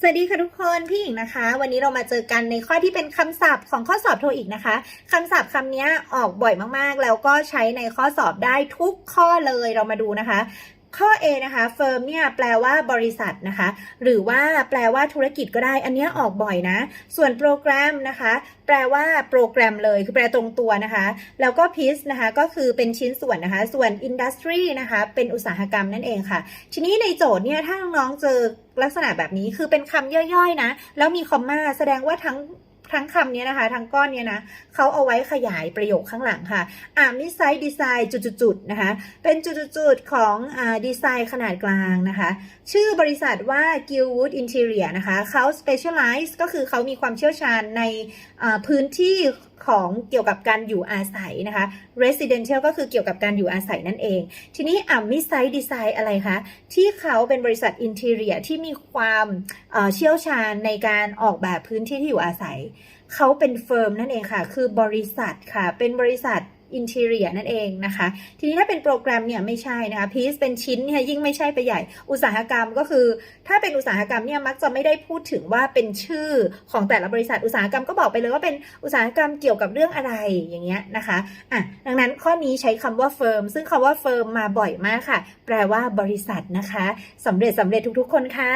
สวัสดีค่ะทุกคนพี่หญิงนะคะ วันนี้เรามาเจอกันในข้อที่เป็นคำศัพท์ของข้อสอบโทอีกนะคะคำศัพท์คำนี้ออกบ่อยมากๆ แล้วก็ใช้ในข้อสอบได้ทุกข้อเลยเรามาดูนะคะ ข้อ A นะคะ firm เนี่ยแปลว่าบริษัทนะคะ หรือว่าแปลว่าธุรกิจก็ได้ อันเนี้ยออกบ่อยนะ ส่วนโปรแกรมนะคะ แปลว่าโปรแกรมเลยคือแปลตรงตัวนะคะ แล้วก็ piece นะคะก็คือเป็นชิ้นส่วนนะคะ ส่วน industry นะคะเป็นอุตสาหกรรมนั่นเองค่ะ ทีนี้ในโจทย์เนี่ยถ้าน้องๆเจอลักษณะแบบนี้คือเป็นคำย่อยๆนะ แล้วมีคอมมาแสดงว่าทั้ง ทั้งคำนี้นะคะ ทั้งก้อนนี้นะเขาเอาไว้ขยายประโยคข้างหลังค่ะอ่ามิไซด์ดีไซน์จุดๆนะคะ เป็นจุดๆของอ่าดีไซน์ขนาดกลางนะคะ ชื่อบริษัทว่า Gilwood Interior นะคะเขา specialize ก็คือเขามีความเชี่ยวชาญในอ่าพื้นที่ของเกี่ยวกับการอยู่อาศัยนะคะ residential ก็คือเกี่ยวกับการอยู่อาศัยนั่นเอง ทีนี้อ่ามิไซด์ดีไซน์อะไรคะ ที่เขาเป็นบริษัท Interior ที่มีความเอ่อเชี่ยวชาญในการออกแบบพื้นที่ที่อยู่อาศัยเขาเป็นเฟิร์มนั่นเองค่ะ คือบริษัทค่ะ เป็นบริษัท interior นั่นเองนะคะ ทีนี้ถ้าเป็นโปรแกรมเนี่ยไม่ใช่นะคะ piece เป็นชิ้นเนี่ยยิ่งไม่ใช่ไปใหญ่ อุตสาหกรรมก็คือ ถ้าเป็นอุตสาหกรรมเนี่ยมักจะไม่ได้พูดถึงว่าเป็นชื่อของแต่ละบริษัทอุตสาหกรรมก็บอกไปเลยว่าเป็นอุตสาหกรรมเกี่ยวกับเรื่องอะไรอย่างเงี้ยนะคะอะดังนั้นข้อนี้ใช้คำว่า firm ซึ่งคำว่า firm มาบ่อยมากค่ะ แปลว่าบริษัทนะคะสำเร็จสำเร็จทุกๆ คนค่ะ